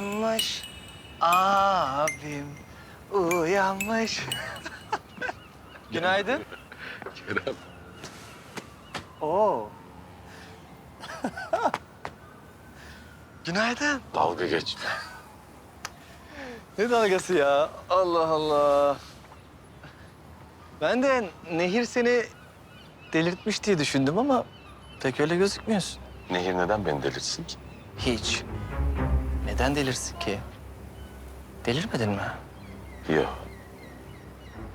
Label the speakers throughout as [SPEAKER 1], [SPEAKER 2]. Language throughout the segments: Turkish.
[SPEAKER 1] uyanmış. Abim uyanmış. Günaydın.
[SPEAKER 2] Kerem.
[SPEAKER 1] Oo. Günaydın.
[SPEAKER 2] Dalga geçme.
[SPEAKER 1] Ne dalgası ya? Allah Allah. Ben de Nehir seni delirtmiş diye düşündüm ama pek öyle gözükmüyorsun.
[SPEAKER 2] Nehir neden beni delirtsin ki?
[SPEAKER 1] Hiç. Neden delirsin ki? Delirmedin mi?
[SPEAKER 2] Yok.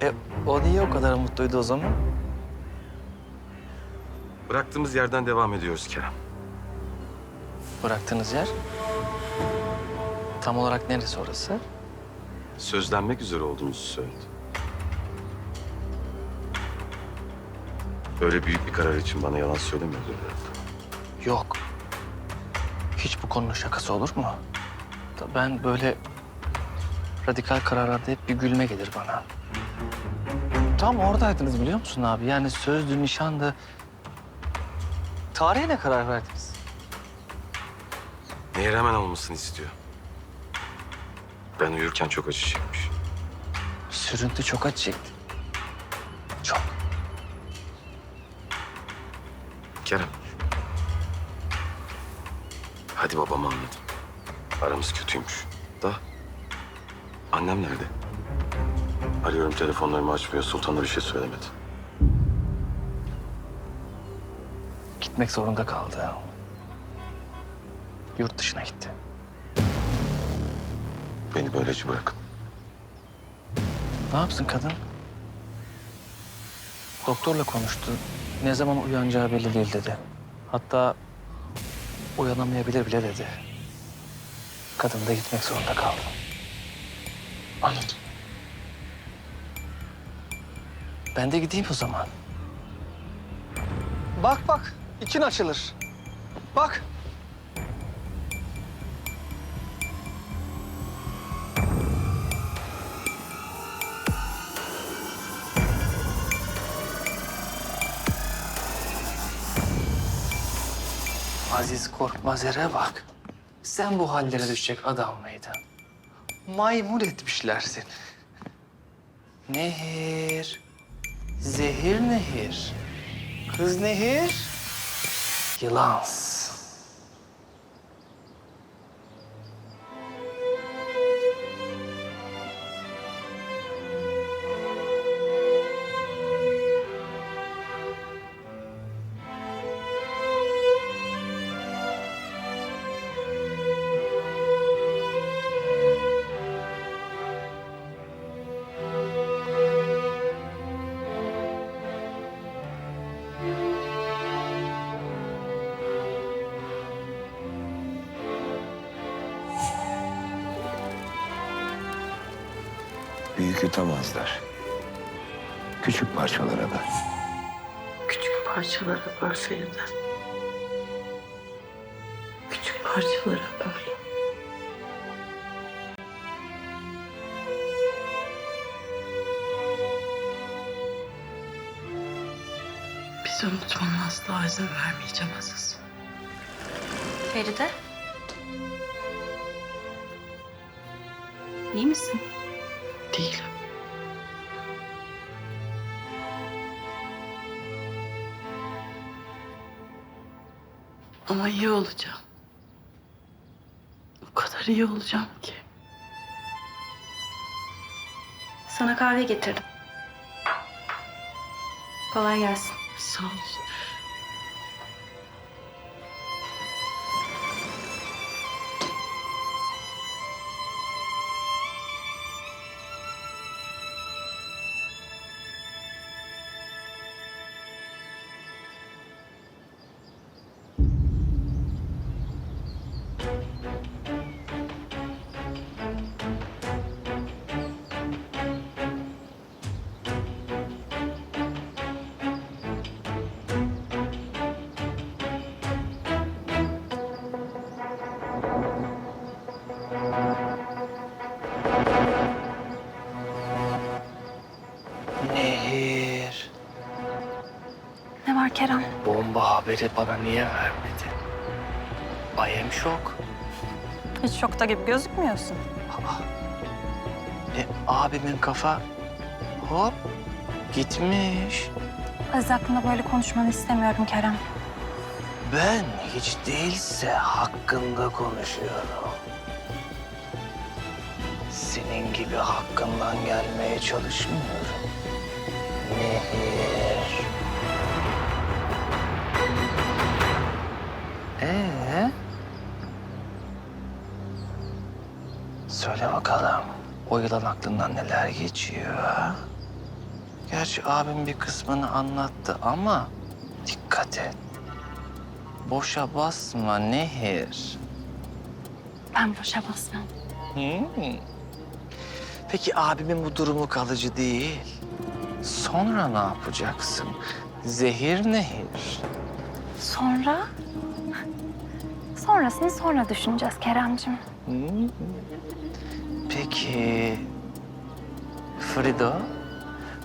[SPEAKER 1] E o niye o kadar mutluydu o zaman?
[SPEAKER 2] Bıraktığımız yerden devam ediyoruz Kerem.
[SPEAKER 1] Bıraktığınız yer? Tam olarak neresi orası?
[SPEAKER 2] Sözlenmek üzere olduğumuzu söyledi. Böyle büyük bir karar için bana yalan söylemiyordu herhalde.
[SPEAKER 1] Yok. Hiç bu konunun şakası olur mu? Ben böyle radikal kararlarda hep bir gülme gelir bana. Tam oradaydınız biliyor musun abi? Yani sözdü, nişandı. Tarihe ne karar verdiniz?
[SPEAKER 2] Nehir hemen olmasını istiyor. Ben uyurken çok acı çekmiş.
[SPEAKER 1] Sürüntü çok acı çekti. Çok.
[SPEAKER 2] Kerem. Hadi babamı anladım. Aramız kötüymüş. Da annem nerede? Arıyorum telefonlarımı açmıyor. Sultan'a bir şey söylemedi.
[SPEAKER 1] Gitmek zorunda kaldı. Yurt dışına gitti.
[SPEAKER 2] Beni böylece bırakın.
[SPEAKER 1] Ne yapsın kadın? Doktorla konuştu. Ne zaman uyanacağı belli değil dedi. Hatta uyanamayabilir bile dedi. Kadın da gitmek zorunda kaldı.
[SPEAKER 2] Anladım.
[SPEAKER 1] Ben de gideyim o zaman. Bak bak, için açılır. Bak. Aziz Korkmazer'e bak. Sen bu hallere düşecek adam mıydın? Maymun etmişler seni. Nehir. Zehir nehir. Kız nehir. Yılans.
[SPEAKER 3] Büyük yutamazlar. Küçük parçalara da.
[SPEAKER 4] Küçük parçalara böl Feride. Küçük parçalara böl. Bizi unutmana asla izin vermeyeceğim Aziz.
[SPEAKER 5] Feride. İyi misin?
[SPEAKER 4] Değilim. Ama iyi olacağım. O kadar iyi olacağım ki.
[SPEAKER 5] Sana kahve getirdim. Kolay gelsin.
[SPEAKER 4] Sağ ol.
[SPEAKER 1] Nehir.
[SPEAKER 5] Ne var Kerem?
[SPEAKER 1] Bomba haberi bana niye vermedi? I am şok.
[SPEAKER 5] Hiç şokta gibi gözükmüyorsun.
[SPEAKER 1] E, abimin kafa hop gitmiş.
[SPEAKER 5] Aziz hakkında böyle konuşmanı istemiyorum Kerem.
[SPEAKER 1] Ben hiç değilse hakkında konuşuyorum. Senin gibi hakkından gelmeye çalışmıyorum. Nehir. Ee? Söyle bakalım. O yılan aklından neler geçiyor? Gerçi abim bir kısmını anlattı ama dikkat et. Boşa basma Nehir.
[SPEAKER 5] Ben boşa basmam.
[SPEAKER 1] Hmm. Peki abimin bu durumu kalıcı değil. Sonra ne yapacaksın? Zehir Nehir.
[SPEAKER 5] Sonra? Sonrasını sonra düşüneceğiz Keremcim.
[SPEAKER 1] Hmm. Peki Frido?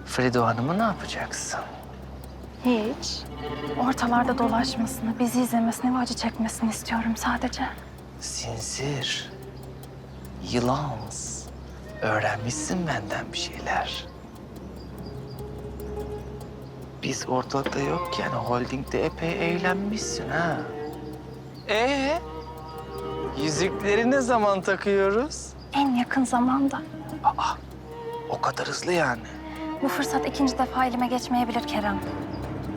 [SPEAKER 1] Frido Hanım'ı ne yapacaksın?
[SPEAKER 5] Hiç. Ortalarda dolaşmasını, bizi izlemesini ve acı çekmesini istiyorum sadece.
[SPEAKER 1] Sinzir. Yılans. Öğrenmişsin benden bir şeyler. Biz ortalıkta yokken holdingde epey eğlenmişsin ha. Ee, yüzükleri ne zaman takıyoruz?
[SPEAKER 5] En yakın zamanda.
[SPEAKER 1] Aa, o kadar hızlı yani.
[SPEAKER 5] Bu fırsat ikinci defa elime geçmeyebilir Kerem.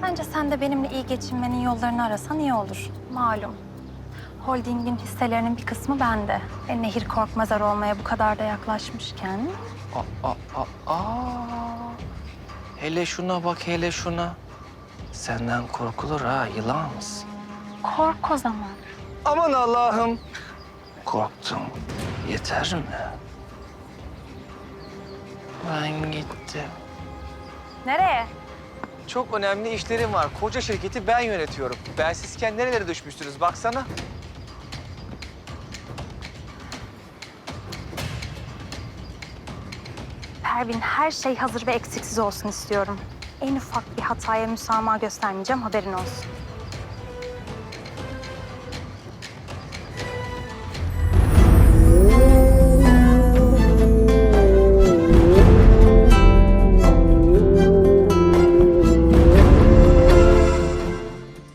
[SPEAKER 5] Bence sen de benimle iyi geçinmenin yollarını arasan iyi olur. Malum. Holdingin hisselerinin bir kısmı bende. E, Nehir Korkmazar olmaya bu kadar da yaklaşmışken...
[SPEAKER 1] Aa, aa, aa. Hele şuna bak, hele şuna. Senden korkulur ha, yılans.
[SPEAKER 5] Kork o zaman.
[SPEAKER 1] Aman Allah'ım. Korktum. Yeter mi? Ben gittim.
[SPEAKER 5] Nereye?
[SPEAKER 1] Çok önemli işlerim var. Koca şirketi ben yönetiyorum. Ben sizken nerelere düşmüşsünüz baksana.
[SPEAKER 5] Pervin her şey hazır ve eksiksiz olsun istiyorum. En ufak bir hataya müsamaha göstermeyeceğim haberin olsun.